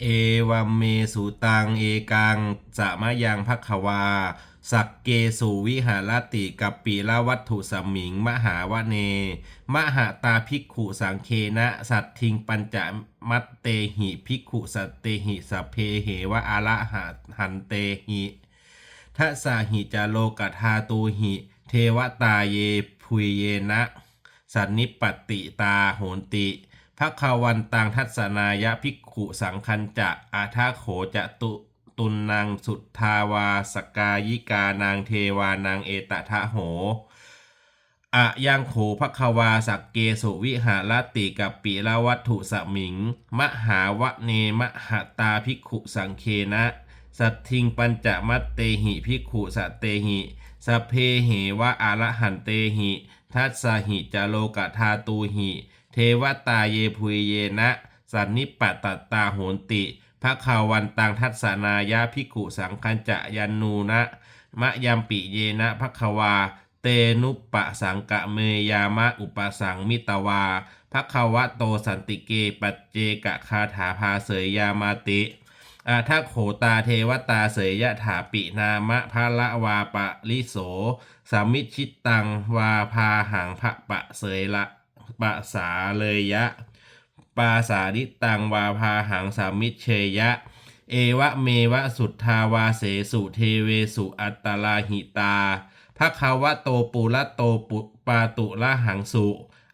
เอวัมเมสุตัง เอกังจะมะยังพักขวา สักเกสุวิหารติกับปีละวัตถุสมิง มหาวะเน มหาตาภิกขุสังเคนะ สัตทิงปัญจมัตเตหิภิกขุสัตเตหิสัพเพเหวะอาระหะหันเตหิทัสาหิจาโลกธาตูหิ เทวตาเยพุยเยนะ สันนิปปติตาโหนติ ภควันตังทัศนายะภิกขุสังคันจะอาทาโขจะตุตุนนางสุทธาวาสกายิกานางเทวานางเอตทะโหอะยังโขภควาสักเกสุวิหารติกับปีละวัตถุสมิง มหาวะเนมหตาภิกขุสังเคนะ สัตทิงปัญจมัตเตหิภิกขุสเตหิสเพเหวะอารหันเตหิ ทัสสหิจโลกธาตูหิ เทวตาเยพุยเยนะ สันนิปปตตาโหนติภคาวันตังทัศนายาภิกขุสังคัญจะยันนูนะ มะยัมปิเยนะภควา เตนุปะสังกะเมยามะอุปสังมิตวาภควะโตสันติเกปัจเจกะคาถาภาเสยยามาติอาทัโขตาเทวตาเสยยะถาปินามะพะละวาปะลิโสสามิชิตตังวาพาหังพระปะเสยละ ปะสาเลยยะ ปาสาดิตังวาพาหังสามิเชยะ เอวะเมวะสุทธาวาเสสุเทเวสุอัตตลาหิตาภคาวะโตปุระโตปุปาตุละหังสุ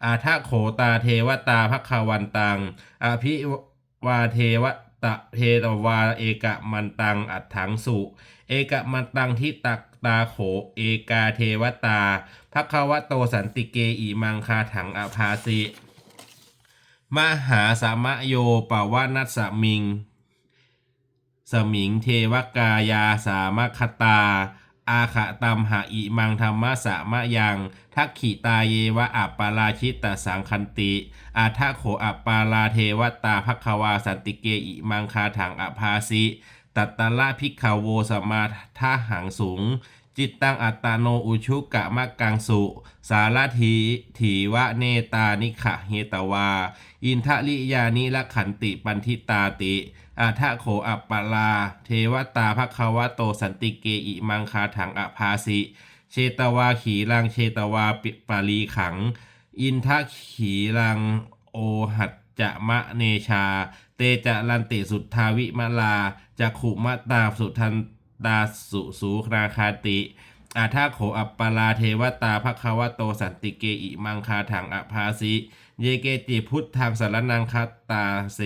อาทะโขตาเทวตาภคาวันตัง อภิวาเทวตะเทตวาเอกะมันตังอัฏฐังสุ เอกะมันตังทิตัก ตาโข เอกาเทวตาภควโตสันติเกอิมังคาถังอภาสิมหาสามะโยปวานัสสมิง สมิงเทวกายาสามคตา อาขะตัมหะอิมังธรรมะสามะยัง ทักขิตาเยวะอัปปาราชิตตสังคันติ อาทะโขอัปปาราเทวตาภควาสันติเกอิมังคาถังอภาสิตัตตะละพิกขาวโวสมาทาหังสูง จิตตังอัตตาโนอุชุกะมะกังสุ สารถีถีวะเนตานิขะเฮตวา อินทะลิยานิละขันติปันทิตาติ อาทะโขอัปปลา เทวตาภควะโตสันติเกอิมังคาถังอภาสิ เชตวาขีรังเชตวาปิปาลีขัง อินทะขีรังโอหัจจะมะเนชา เตจะลันติสุทธาวิมลาจะขุมะตาสุทัน ตาสุสูนาคาติอาทาโขอัปปลาเทวตาภควโตสันติเกอิมังคาถังอภาสิ เยเกติพุทธังสารนังคตตาเส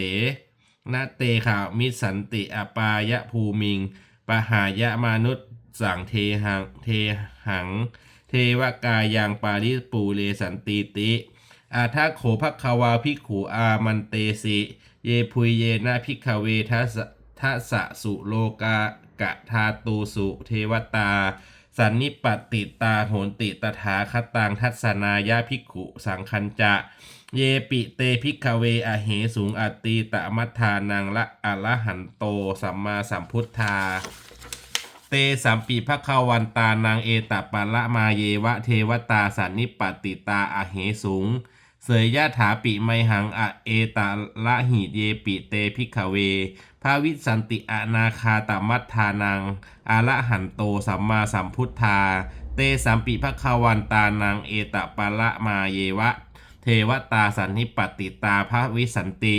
นาเตขามิสันติอปายะภูมิง ปหายะมนุษย์สังเทหังเทหัง เทวกายังปาริปูเลสันติติ อาทาโขภควาภิกขุอามันเตสิ เยพุยเยนะภิกขเวทัสทัสสุโลกา กะทาตูสุเทวตา สันนิปติตาโหนติตถาคตังทัศนายาภิกขุสังคัญจะ เยปิเตภิกขเวอเหสูงอตตีตะมัทานังละอะระหันโตสัมมาสัมพุทธาเตสัมปีภควันตานางเอตปะละมาเยวะเทวตาสันนิปติตาอเหสูง เสยยะถาปิไมหังอะเอตาละหิเยปิเตภิกขเว ภาวิสันติอนาคาตมัทธานัง อาระหันโตสัมมาสัมพุทธา เตสัมปิภควันตานัง เอตปะละมาเยวะ เทวตาสันนิปติตาภาวิสันติ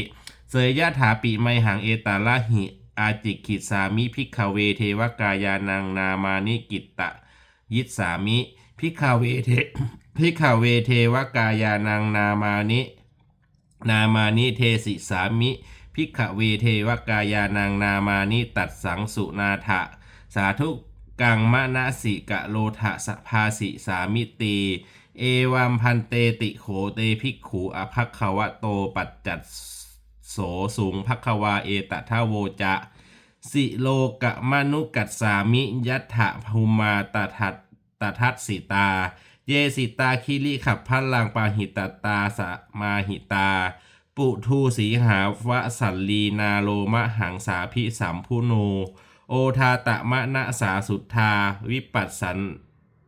เสยยะถาปิไมหังเอตาละหิ อาจิกิจสามิพิกขเวเทวกายานังนามานิกิตตะ ยิตสามิพิกขเวเทพิกขเวเทวกายานังนามานิ นามานิเทสิสามิ พิกขเวเทวกายานังนามานิตัดสังสุนาถะสาธุกังมะนะสิกะโลทะสภาสิสามิตีเอวัมพันเตติโขเตภิกขูอภัคควะโตปัจจัตโสสูงภัควาเอตทะโวจะสิโลกะมนุกัสสามิยัตถะภูมาตทัตตทัตสิตา เยสิตาคิริขับพัลลังปาหิตตาสมาหิตา ปุทูสีหาวะสัลลีนาโลมะหังสาพิสัมพุโน โอทาตะมะนะสาสุทธา วิปัสสัน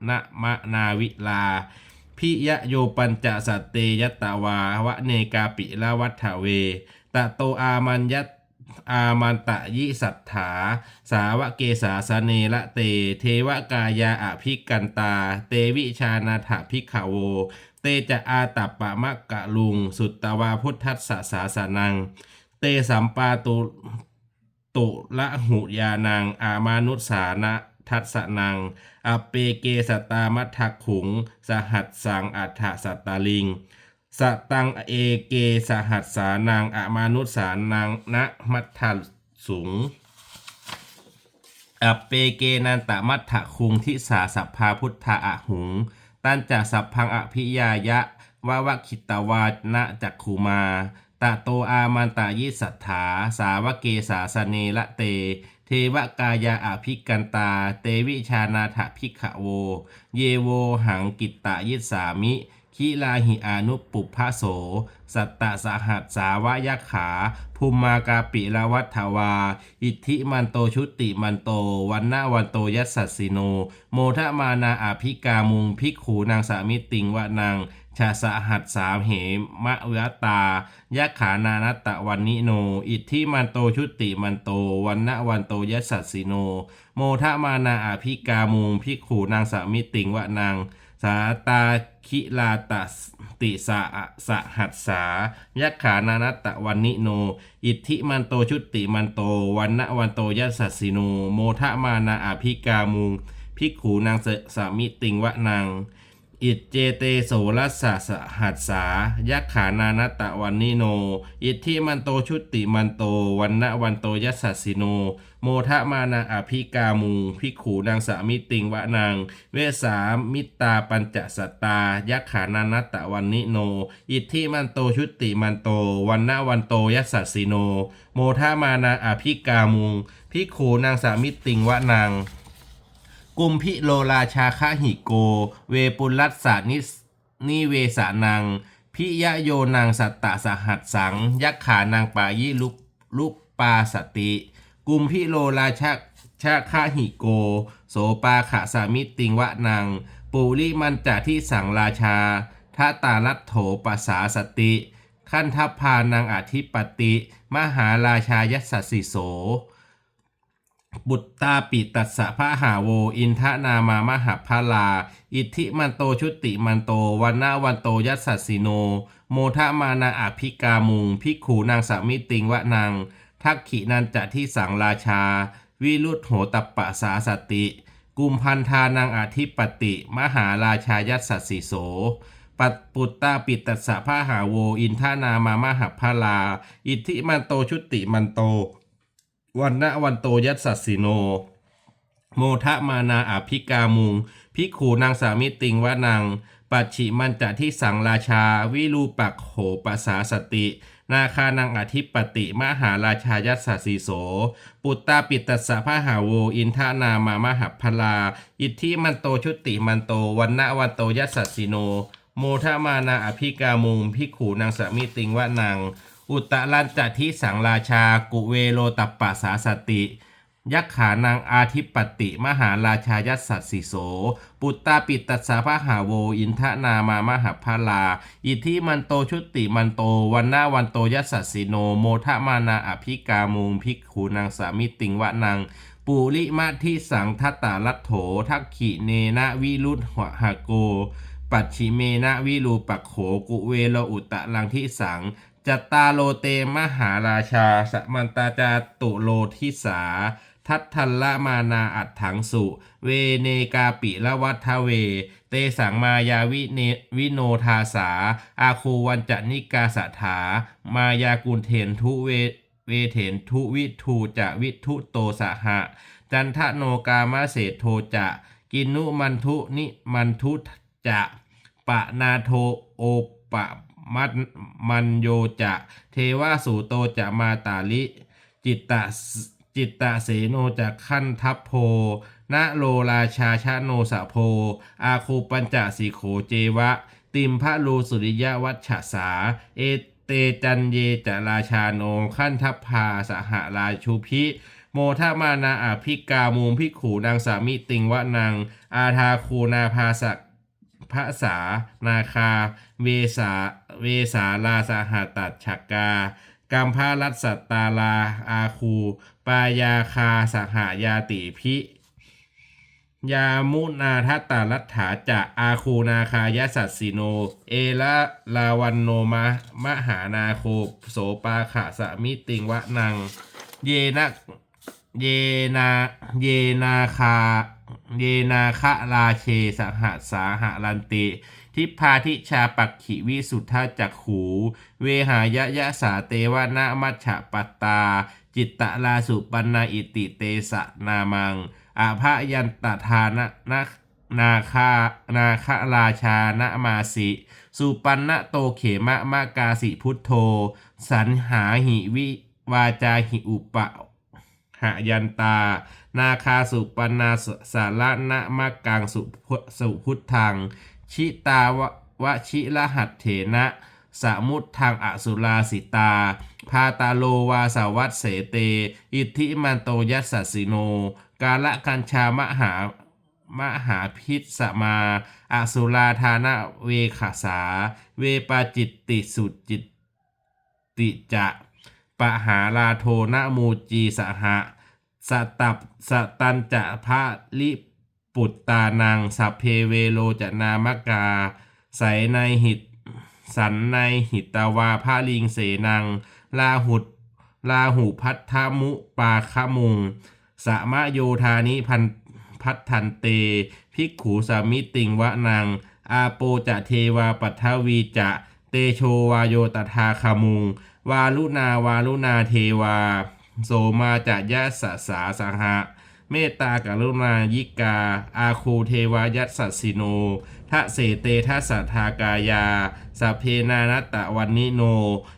นะมะนาวิลา พิยะโยปัญจสัตเตยตวาวะเนกาปิละวัฏเว ตะโตอามันยัตอามันตะยิสัทธา สาวะเกสาสเนละเต เทวกายาอภิกันตา เตวิชานาถพิขโว จะอาตัปปะมะกะลุง สุตตวาพุทธัสสะสาสานัง เตสัมปาตุตุละหุยานัง อามานุสานะทัสสนัง อเปเกสตามัทขุง สหัสสังอัฏฐสัตตาลิง สตังเอเกสหัสสานังอามานุสานังนะมัทธสุงอเปเกนันตมัทถคุงทิสาสัพพาพุทธะอหุง ตันจากสัพพังอภิยายะวาวคิตวานะจักขูมาตะโตอามันตายิสัทธาสาวเกสาสเนละเต เทวกายาอภิกันตา เตวิชานาถพิกขโว เยโวหังกิตตายิสามิ คิลาหิอานุปปุพพะโส สัตตสหัสสาวยขา ภูมากาปิละวัฏวา อิทธิมันโตชุติมันโต วันนาวันโตยัสสสิโน โมทมานาอาภิกามุงภิกขูนางสามิติงวะนางชาสหัสสามเหมะเวตายักขานานัตตะวันนิโน อิทธิมันโตชุติมันโต วันนาวันโตยัสสสสิโน โมทมานาอาภิกามุงภิกขูนางสามิติงวะนางสาตา คิลาตติสะสะหัสสายักขานานัตตะวันนิโน อิทธิมันโตชุติมันโตวันนะวันโตยัสสสสิโน โมทะมานาอภิกามุง ภิกขูนางสามิติงวะนาง อิจเจเตโสรัสสะสหัสสายักขานานัตตะวันนิโน อิทธิมันโตชุติมันโตวันนะวันโตยัสสสสิโน โมทะมานาอภิกามุงพิขูนางสามิติงวะนางเวสามิตาปัญจสัตตา ยักขานานัตตะวันนิโน อิทธิมันโตชุติมันโตวันนะวันโตยัสสสสิโน โมทะมานาอภิกามุงพิขูนางสามิติงวะนาง กุมพิโลราชาคหิโก เวปุลัสสานิสนิเวสานัง พิยะโยนางสัตตะสหัสสัง ยักขานางปายิลุปลุปปาสติ กุมพิโลราชาชาคหิโก โสปาขะสามิติงวะนางปุริมันจะที่สังราชาทาตาลัตโถปสาสติ ขั้นทัพพานางอธิปติ มหาราชายัสสิโส บุตตาปิตัสสะพระหาโว อินทนามามหาพาลา อิทธิมันโตชุติมันโตวันนาวันโตยัสสสิโน โมทะมานาอภิกามุงพิกขูนางสามิติงวะนางทักขินันจะที่สังราชา วิรุธโหตปะสาสติ กุมพันธานางอธิปติ มหาราชายัสสสิโสปัตปุตตาปิตัสสะพระหาโว อินทนามามหาพาลา อิทธิมันโตชุติมันโต วันนะวันโตยัสสสสิโน โมทะมานาอภิกามุงพิกขูนางสามิติงวะนางปัจฉิมันจะที่สังราชา วิรูปักโหปัสสาสติ นาคานังอธิปติ มหาราชายัสสสีโส ปุตตาปิตัสสะพหาโว อินทานามามหาพลา อิทธิมันโตชุติมันโตวันนะวันโตยัสสสิโน โมทะมานาอภิกามุงพิกขูนางสามิติงวะนาง อุตตลันจะที่สังราชา กุเวโลตัปปะสาสติ ยักขานางอาทิปติ มหาราชายัสสัสิโส ปุตตาปิตัสสะพะหาโว อินทนามามหาพาลา อิทิมันโตชุติมันโต วันนาวันโตยัสสสิโน โมทะมานาอภิกามุงภิกขูนางสามิติงวะนางปุริมาที่สังทัตตาลัตโถ ทักขิเนนะวิรุธหหโก ปัจฉิเมนะวิรูปักโข กุเวโลอุตตะลังที่สัง จัตตาโลเตมหาราชา สมันตาจาตุโลทิสา ทัตทัลละมานาอัดถังสุ เวเนกาปิละวัทเว เตสังมายาวิเนวิโนทาสา อาคูวันจนิกาสถา มายากุลเถนทุเวเวเถนทุวิทูจะวิทุโตสหะ จันทโนกามะเศโทจะ กินุมันทุนิมันทุจะปะนาโทโอปะ มัตมันโยจะ เทวาสูโตจะมาตาลิ จิตตะจิตตะเสโนจะขั้นทัพโพนะโลราชาชาโนสะโพ อาคูปัญจสีโขเจวะ ติมพระลูสุริยวัชชสา เอเตจันเยจะราชาโนขั้นทัพพาสหราชูพิโมทมานาอภิกามูมพิขูนางสามิติงวะนางอาทาคูนาภาสักพระสานาคา เวสา เวสาลาสาหาตัดฉักกากัมพารัสสตตาลา อาคู ปายาคาสหายาติพิ ยามุนาทัตตารัฐาจะอาคูนาคายสัสสิโน เอละลาวันโนมะ มหานาโคโสปาขะสมิติงวะนัง เยนะเยนาเยนาคา เยนาคะราเชสหสาหรันติ ทิพาทิชาปักขิวิสุทธาจักขู เวหายะยะสาเตวะนามัชฉปัตตา จิตตะลาสุปันนาอิติเตสะนามังอาภยันตทานะนะนาคานาคาราชานะมาสิสุปันนะโตเขมะมะกาสิพุทโธ สันหาหิวิวาจาหิอุปะหายันตา นาคาสุปันนาสาระนะมะกังสุสุพุทธัง ชิตาวะวชิรหัตเถนะสมุททางอสุราสิตา พาตาโลวาสาวัตเสเต อิทธิมันโตยัสสิโน กาละกัญชามหามหาพิษสมาอสุราธานะเวขาสา เวปาจิตติสุจิตติจะปะหาลาโทนะมูจีสหะสตับสตันจะพระลิ ปุตตานังสัพเพเวโลจนามกาใสในหิต สันในหิตาวาพาลิงเสนัง ลาหุดลาหูพัทธมุปาคมุงสมะโยธานิพันพัทธันเต ภิกขูสามิติงวะนังอาโปจะเทวาปัทวีจะเตโชวาโยตถาคามุง วาลุนาวาลุนาเทวา โสมาจะยะสสาสหะ เมตตากรุณายิกา อาคูเทวายัสสสิโนทะเสเตทะสัทธากายาสเพนานัตะวันนิโน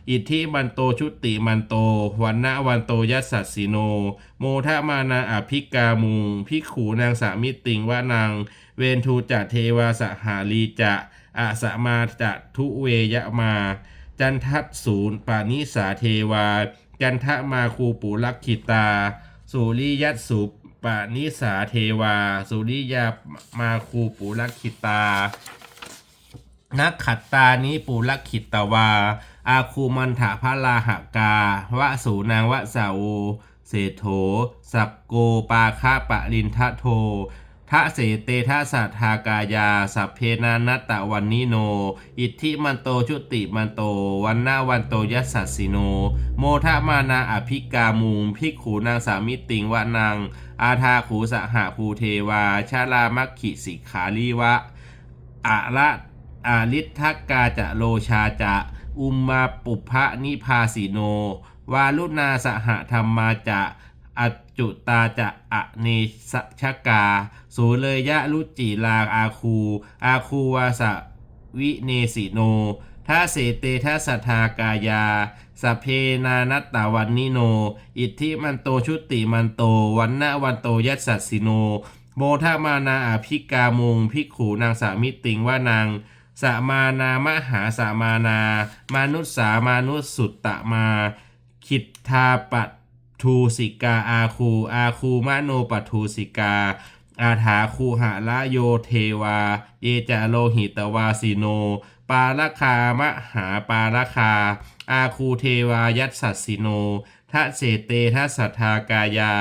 อิทธิมันโตชุติมันโต วันนะวันโตยัสสสสิโน โมทะมานาอภิกามุงพิกขูนางสามิติงวะนางเวนทูจะเทวาสหาลีจะอาสมาจะทุเวยะมา จันทัตศูนย์ปานิสาเทวา จันทะมาคูปุลักขิตา สุริยัตสุป ปานิสาเทวา สุริยามาคูปุลักขิตา นักขัตตานิปุลักขิตวา อาคูมันถาพระลาหกาวะสูนางวะสาวเศโถสักโกปาคาปะลินทะโท ทะเสเตทะสัทธากายา สัพเพนานัตตะวันนิโน อิทธิมันโตชุติมันโต วันนาวันโตยัสสัสิโน โมทะมานาอภิกามุงพิกขูนางสามิติงวะนางอาทาขูสหาภูเทวา ชาลามัคขิสิขาลีวะอะละอาลิทธกาจะโลชาจะ อุมมาปุพะนิพาสิโน วาลุนาสหธรรมาจะอจุตาจะอะเนสชกา สูเลยยะลุจิลาอาคู อาคูวาสวิเนสิโนท่าเสเตทัสทากายาสเพนานัตตาวันนิโน อิทธิมันโตชุติมันโต วันนะวันโตยัสสัสสิโน โมทามานาอภิกามุงพิกขูนางสามิติงว่านางสามานามหาสามานา มานุษสามานุสสุตตะมา คิดทาปัทูสิกาอาคู อาคูมโนปัทูสิกา อาถาคูหะละโยเทวา เยจาโลหิตวาสิโน ปาลคามหาปาลคา อาคูเทวายัสสัสิโนทะเสเตทะสัทธากายา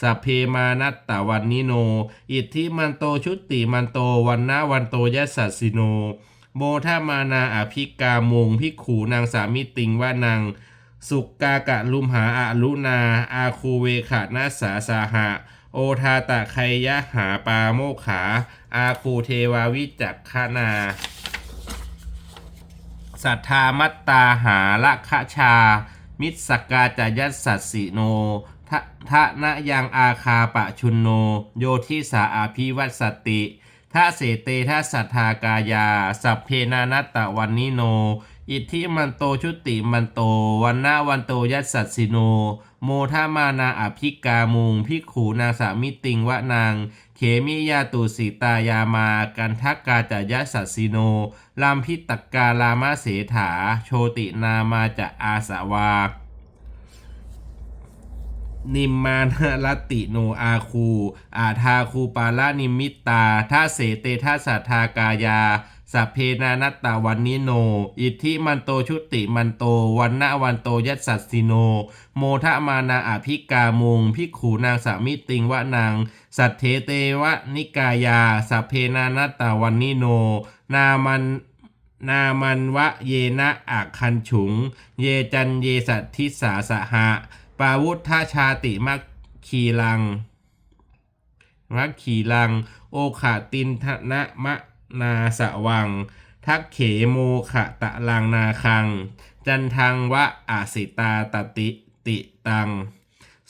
สัพเพมานัตตะวันนิโน อิทธิมันโตชุติมันโตวันนะวันโตยัสสัสิโน โมทามานาอภิกามงพิกขูนางสามิติงว่านางสุกกากะลุมหาอาลุนา อาคูเวขานาสาสาหะ โอทาตะไคยะหาปาโมขา อาคูเทวาวิจักขนา สัทธามัตตาหาละคะชา มิตรสกกาจายัสสัสสิโนทะทะนะยังอาคาปะชุนโน โยทิสาอาภิวัตสติทะเสเตทะสัทธากายา สัพเพนานัตตะวันนิโน อิทธิมันโตชุติมันโตวันนาวันโตยัสสัสสิโน โมทามานาอภิกามุงพิขูนางสามิติงวะนาง เขมิยาตุสิตายามากันทักกาจายะสัสสิโนลามพิตกกาลามาเสถา โชตินามาจะอาสาวา นิมมานรติโนอาคู อาทาคูปาลานิมิตตาท่าเสเตท่าสัทธากายา สัพเพนานัตตาวันนิโน อิทธิมันโตชุติมันโต วันนะวันโตยัสสัสสิโน โมทะมานาอภิกามุงพิกขูนางสามิติงวะนาง สัทเทเตวะนิกายา สัพเพนานัตตาวันนิโน นามันนามันวะเยนะอักคันฉุง เยจันเยสัทธิสาสหะ ปาวุธาชาติมักคีลังมักขีลัง โอขาตินทนะมะ นาสวัง ทักเขโมขะตะลังนาคัง จันทังวะอาสิตาตติติตัง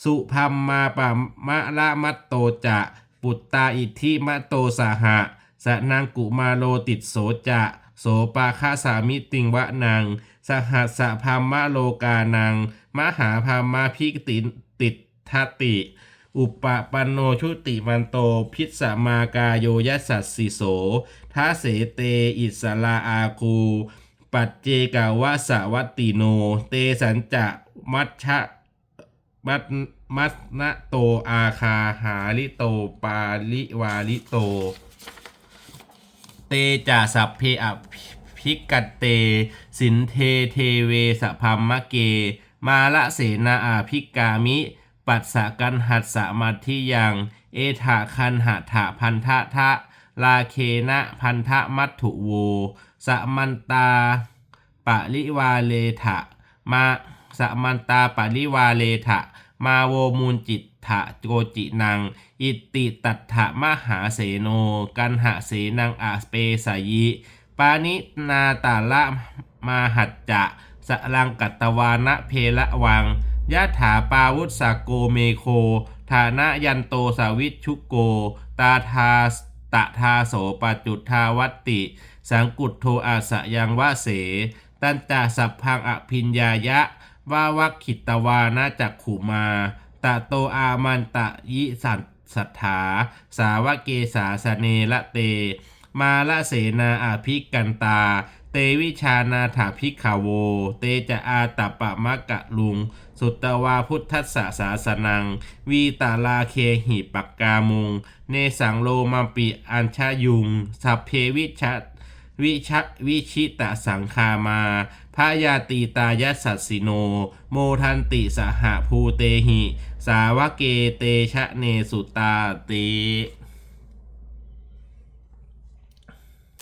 สุพัมมาปะมะละมัตโตจะปุตตาอิทธิมะโตสหะสะนังกุมาโลติดโสจะโสปาคาสามิติงวะนังสหัสพัมมะโลกานังมหาพัมมาพิกติติทติ อุปปันโนชุติมันโตพิสมากาโยยัสสสิโสทาเสเตอิสลาอาคูปัจเจกาวะสวัตติโน เตสัญจะมัชชะมัตมัสนะโตอาคาหาลิโตปาลิวาลิโต เตจาสัพเพอภิกัตเต สินเทเทเวสะพัมมะเก มาละเสนาอาภิกามิ ปัสสะกันหัสสะมัทธิยัง เอถาคันหะถะพันธะทะลาเคนะพันธะมัตถุโวสะมันตาปะลิวาเลทะมาสะมันตาปะลิวาเลทะมาโวมูลจิตถะโกจินัง อิติตัตถะมหาเสโน กันหะเสนังอาสเปสายิ ปานินาตาละมาหัจจะสลังกัตวานะเพละวัง ยะถาปาวุตสาโกเมโค ฐานะยันโตสาวิชุโก ตาทาตะทาโสปจุทาวัตติ สังกุตโทอาสยังวะเส ตันจาสัพพังอภิญญายะวาวัคขิตวานะจักขุมา ตะโตอามันตะยิสัตสัทธา สาวะเกสาสเนละเต มาละเสนาอาภิกันตา เตวิชานาถาภิกขาวโว เตจะอาตปะมะกะลุง สุตตวาพุทธัสสะสาสนัง วีตาลาเคหิปักกามุง เนสังโลมาปิอัญชายุง สัพเพวิชะวิชะวิชิตะสังคามาพายาตีตายสัสสิโน โมทันติสหภูเตหิ สาวเกเตชะเนสุตาเต